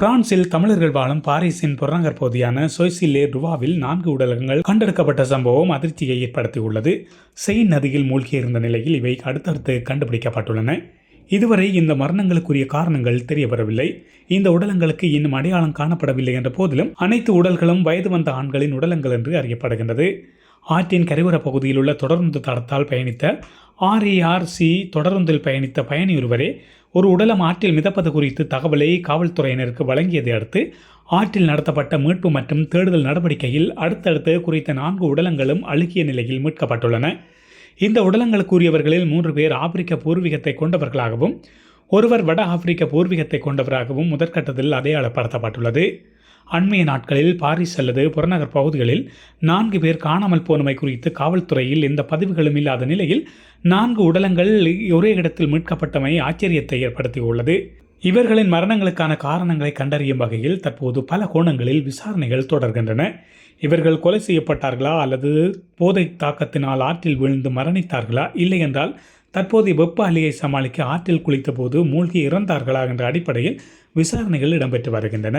பிரான்சில் தமிழர்கள் வாழும் பாரிஸின் புறநகர் பகுதியான சொய்சிலே ருவாவில் நான்கு உடலகங்கள் கண்டெடுக்கப்பட்ட சம்பவம் அதிர்ச்சியை ஏற்படுத்தியுள்ளது. செயின் நதியில் மூழ்கியிருந்த நிலையில் இவை அடுத்தடுத்து கண்டுபிடிக்கப்பட்டுள்ளன. இதுவரை இந்த மரணங்களுக்குரிய காரணங்கள் தெரியவரவில்லை. இந்த உடலங்களுக்கு இன்னும் அடையாளம் காணப்படவில்லை என்ற போதிலும் அனைத்து உடல்களும் வயது வந்த ஆண்களின் உடலங்கள் என்று அறியப்படுகின்றது. ஆற்றின் கரையோர பகுதியில் உள்ள தொடருந்து தடத்தால் பயணித்த ஆர்ஏஆர்சி தொடருந்தில் பயணித்த பயணி ஒருவரே ஒரு உடலம் ஆற்றில் மிதப்பது குறித்து தகவலை காவல்துறையினருக்கு வழங்கியதை அடுத்து ஆற்றில் நடத்தப்பட்ட மீட்பு மற்றும் தேடுதல் நடவடிக்கையில் அடுத்தடுத்து குறித்த நான்கு உடலங்களும் அழுகிய நிலையில் மீட்கப்பட்டுள்ளன. இந்த உடலங்களுக்குரியவர்களில் மூன்று பேர் ஆப்பிரிக்க பூர்வீகத்தை கொண்டவர்களாகவும் ஒருவர் வட ஆப்பிரிக்க பூர்வீகத்தை கொண்டவராகவும் முதற்கட்டத்தில் அடையாளப்படுத்தப்பட்டுள்ளது. அண்மைய நாட்களில் பாரிஸ் அல்லது புறநகர் பகுதிகளில் நான்கு பேர் காணாமல் போனமை குறித்து காவல்துறையில் எந்த பதிவுகளும் இல்லாத நிலையில் நான்கு உடலங்கள் ஒரே இடத்தில் மீட்கப்பட்டமை ஆச்சரியத்தை ஏற்படுத்தியுள்ளது. இவர்களின் மரணங்களுக்கான காரணங்களை கண்டறியும் வகையில் தற்போது பல கோணங்களில் விசாரணைகள் தொடர்கின்றன. இவர்கள் கொலை செய்யப்பட்டார்களா அல்லது போதை தாக்கத்தினால் ஆற்றில் விழுந்து மரணித்தார்களா இல்லை என்றால் தற்போதைய வெப்ப அலையை சமாளிக்க ஆற்றில் குளித்தபோது மூழ்கி இறந்தார்களா என்ற அடிப்படையில் விசாரணைகள் இடம்பெற்று வருகின்றன.